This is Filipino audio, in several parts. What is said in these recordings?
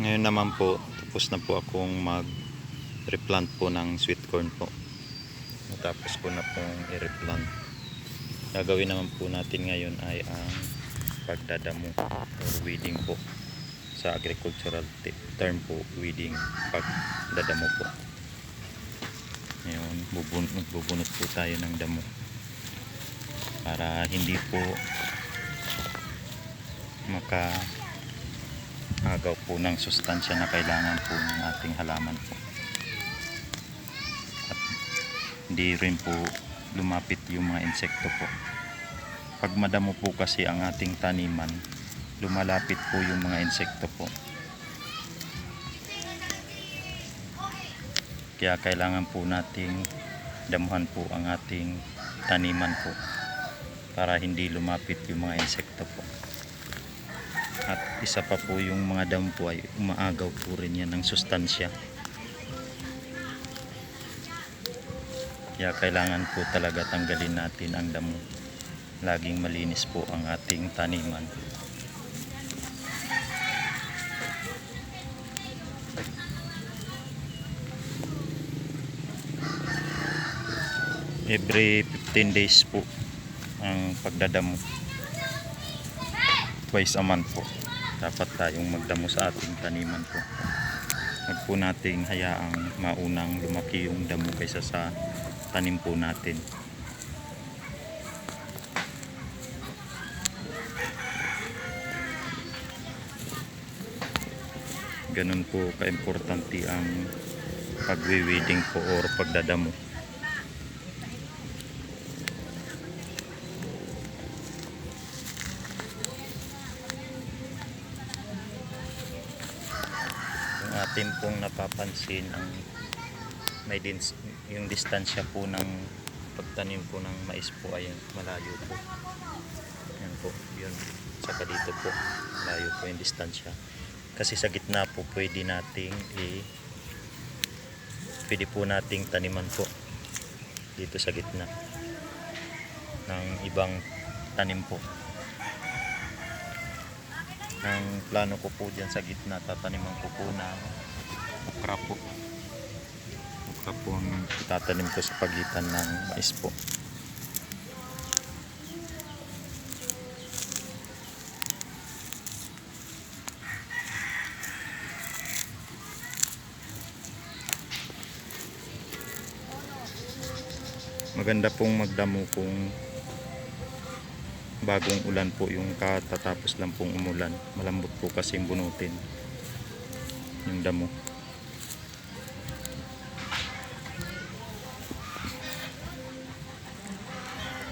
Ngayon naman po, tapos na po akong mag replant po ng sweet corn po. Natapos ko na pong i-replant. Gagawin naman po natin ngayon ay ang pagdadamo or weeding po. Sa agricultural te- term po, weeding, pagdadamo po. Ngayon, bubun- magbubunot po tayo ng damo. Para hindi po maka agaw po ng sustansya na kailangan po ng ating halaman po. At hindi rin po lumapit yung mga insekto po. Pag madamo po kasi ang ating taniman, lumalapit po yung mga insekto po. Kaya kailangan po nating damuhan po ang ating taniman po para hindi lumapit yung mga insekto po. At isa pa po yung mga damo ay umaagaw po rin yan ng sustansya. Kaya kailangan po talaga tanggalin natin ang damo. Laging malinis po ang ating taniman. Every 15 days po ang pagdadamo twice a month po. Dapat tayong magdamo sa ating taniman po. Huwag po nating hayaang maunang lumaki yung damo kaysa sa tanim po natin. Ganun po kaimportante ang pagwi-weeding po or pagdadamo yung atin pong napapansin ang may dins, yung distansya po ng pagtanim po ng mais po ay malayo po. Yan po yun. Saka dito po malayo po yung distansya. Kasi sa gitna po pwede nating i pwede po nating taniman po dito sa gitna ng ibang tanim po ang plano ko po dyan sa gitna tataniman ko po ng okra po. Okra po ang itatanim ko sa pagitan ng mais po. Maganda pong magdamo kung bagong ulan po yung katatapos lang pong umulan. Malambot po kasi yung bunutin. Yung damo.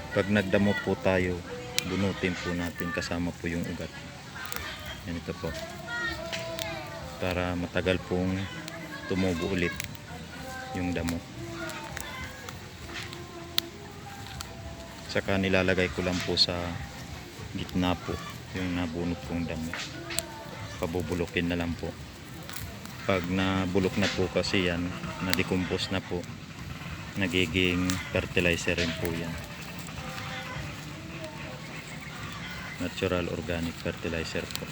Pag nagdamo po tayo bunutin po natin kasama po yung ugat. Yan ito po. Para matagal pong tumubo ulit yung damo saka nilalagay ko lang po sa gitna po yung nabunot kong damo pabubulukin na lang po. Pag nabulok na po kasi yan na-decompose na po nagiging fertilizer rin po yan. Natural organic fertilizer po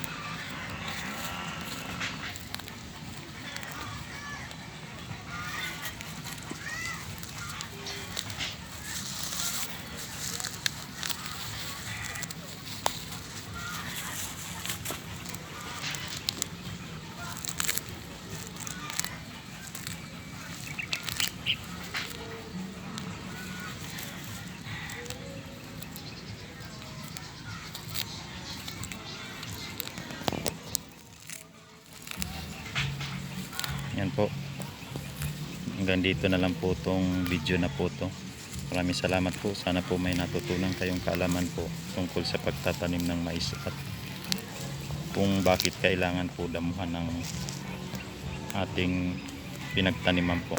po. Hanggang dito na lang po tong video na po to. Maraming salamat po. Sana po may natutunan kayong kaalaman po tungkol sa pagtatanim ng mais at kung bakit kailangan po damuhan ng ating pinagtaniman po.